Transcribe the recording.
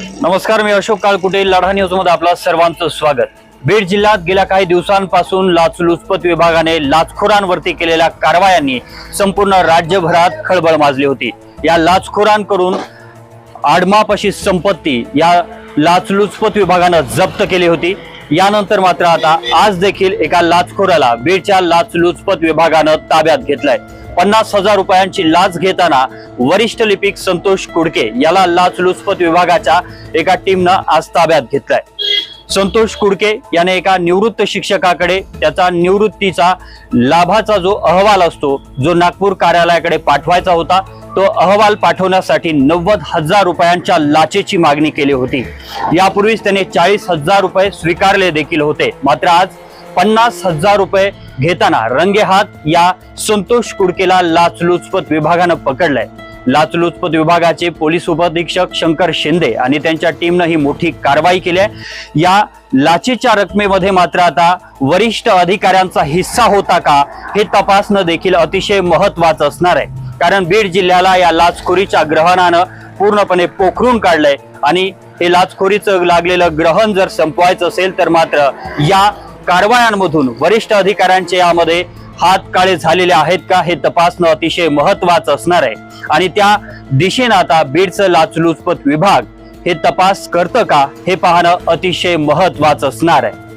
नमस्कार मी अशोक काळकुटे लढा न्यूजमध्ये आपलं सर्वांचं स्वागत. बीड जिल्ह्यात गेल्या काही दिवसांपासून लाचलुचपत विभागाने लाचखोरांवरती केलेल्या कारवायांनी संपूर्ण राज्यभरात खळबळ माजली होती. या लाचखोरांकडून आडमापाशी संपत्ती या लाचलुचपत विभागानं जप्त केली होती. यानंतर मात्र आता आज देखील एका लाचखोराला बीडच्या लाचलुचपत विभागानं ताब्यात घेतलाय. पन्नास हजार रुपयांची लाच घेताना वरिष्ठ लिपिक संतोष कुडके याला लाचलुचपत विभागाच्या एका टीमनं आज ताब्यात घेतलाय. संतोष कुडके याने एका निवृत्त शिक्षकाकडे त्याचा निवृत्तीचा लाभाचा जो अहवाल असतो जो नागपूर कार्यालयाकडे पाठवायचा होता तो अहवाल पाठवण्यासाठी नव्वद हजार रुपयांच्या लाचेची मागणी केली होती. यापूर्वीच त्याने चाळीस हजार रुपये स्वीकारले देखील होते. मात्र आज पन्नास हजार रुपये घेताना रंगेहात या संतोष कुडकेला लाचलुचपत विभागानं पकडलंय. लाचलुचपत विभागाचे पोलीस उपअधीक्षक शंकर शिंदे आणि त्यांच्या टीमनं ही मोठी कारवाई केली आहे. या लाचेच्या रकमेमध्ये मात्र आता वरिष्ठ अधिकाऱ्यांचा हिस्सा होता का हे तपासणं देखील अतिशय महत्वाचं असणार आहे. कारण बीड जिल्ह्याला या लाचखोरीच्या ग्रहणानं पूर्णपणे पोखरून काढलंय. आणि हे लाचखोरीचं लागलेलं ग्रहण जर संपवायचं असेल तर मात्र या कारवायांमधून वरिष्ठ अधिकाऱ्यांचे यामध्ये हात काळे झालेले आहेत का हे तपासणं अतिशय महत्वाचं असणार आहे. आणि त्या दिशेनं आता बीडचं लाचलुचपत विभाग हे तपास करतं का हे पाहणं अतिशय महत्वाचं असणार आहे.